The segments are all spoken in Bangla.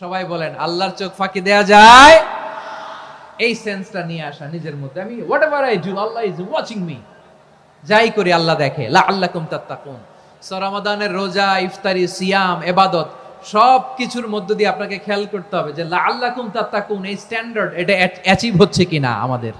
সবাই বলেন, আল্লাহর চোখ ফাঁকি দেয়া যায়? এই সেন্সটা নিয়ে আসা নিজের মধ্যে। আমি whatever I do Allah is watching me যাই করি আল্লাহ দেখে। লা আল্লাহ কুম তাত্তাকুন সরামাদানের রোজা, ইফতারি, সিয়াম, এবাদত সব কিছুর মধ্য দিয়ে আপনাকে খেয়াল করতে হবে যে লা আল্লাহ কুম তাত্তাকুন, এই স্ট্যান্ডার্ড এটা অ্যাচিভ হচ্ছে কিনা আমাদের।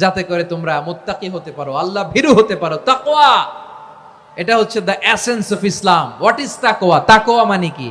যাতে করে তোমরা মুত্তাকি হতে পারো, আল্লাহ ভীরু হতে পারো। তাকওয়া! এটা হচ্ছে the essence of Islam what is তাকওয়া? তাকওয়া মানে কি?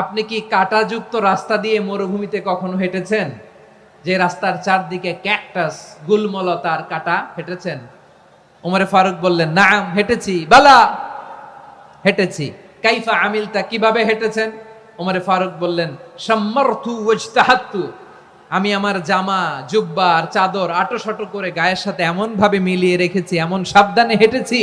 আপনি কি কাঁটাযুক্ত রাস্তা দিয়ে মরুভূমিতে কখনো হেঁটেছেন? যে রাস্তার চারদিকে ক্যাকটাস গুলমলতার কাটা হেঁটেছেন? ওমরে ফারুক বললেন না হেঁটেছি। বালা, হেঁটেছি। কাইফা আমিলতা, কীভাবে হেঁটেছেন? ওমরে ফারুক বললেন সম্মার্থু ওজতাহাত্তু আমি আমার জামা, জুব্বা আর চাদর আটো শটো করে গায়ের সাথে এমন ভাবে মিলিয়ে রেখেছি, এমন সাবধানে হেঁটেছি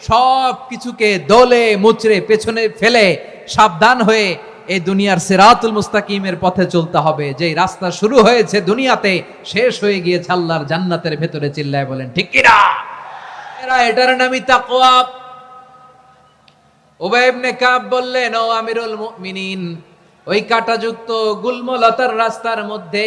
সব কিছুকে দলে, মুচড়ে, পেছনে ফেলে সাবধান হয়ে এই দুনিয়ার সিরাতুল মুস্তাকিমের পথে চলতে হবে। যেই রাস্তা শুরু হয়েছে দুনিয়াতে, শেষ হয়ে গিয়েছে আল্লাহর জান্নাতের ভেতরে চিল্লায় বলেন, ঠিক কিনা? এরা এটার নামই তাকওয়া। উবাই ইবনে কাব বললেন, ও আমিরুল মুমিনিন, ওই কাটাযুক্ত গুলমলতার রাস্তার মধ্যে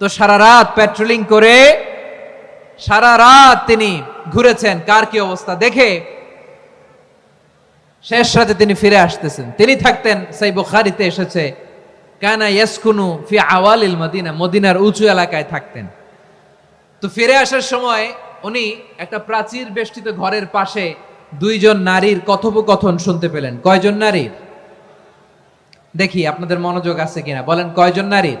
তো সারা রাত প্যাট্রোলিং করে সারা রাত তিনি ঘুরেছেন। কার কি অবস্থা? দেখে শেষ রাতে তিনি ফিরে আসতেছেন। তিনি থাকতেন, সেই বুখারিতে এসেছে, কানা ইয়াসকুনু ফি আওয়ালিল মদিনা মদিনার উঁচু এলাকায় থাকতেন। তো ফিরে আসার সময় উনি একটা প্রাচীর বেষ্টিত ঘরের পাশে দুইজন নারীর কথোপকথন শুনতে পেলেন। কয়জন নারীর? দেখি, আপনাদের মনোযোগ আছে কিনা। বলেন, কয়জন নারীর?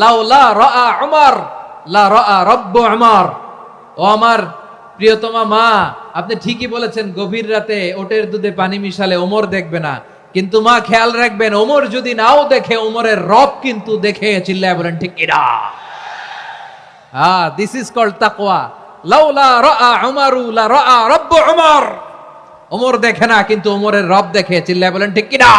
লাউ লা রাআ উমর, লা রাআ রব্বু উমর। ও আমার প্রিয়তমা মা, আপনি ঠিকই বলেছেন, গভীর রাতে ওটের দুধে পানি মিশালে ওমর দেখবে না। কিন্তু মা, খেয়াল রাখবেন, ওমর যদি নাও দেখে, ওমরের রব কিন্তু দেখে, চিল্লায় বলেন, ঠিক কিনা? হ্যাঁ দিস ইজ কল্ড তাকওয়া। লাউলা রাআ উমারু, লা রাআ রব্বু উমর। ওমর দেখে না, কিন্তু ওমরের রব দেখে, চিল্লায় বলেন, ঠিক কিনা?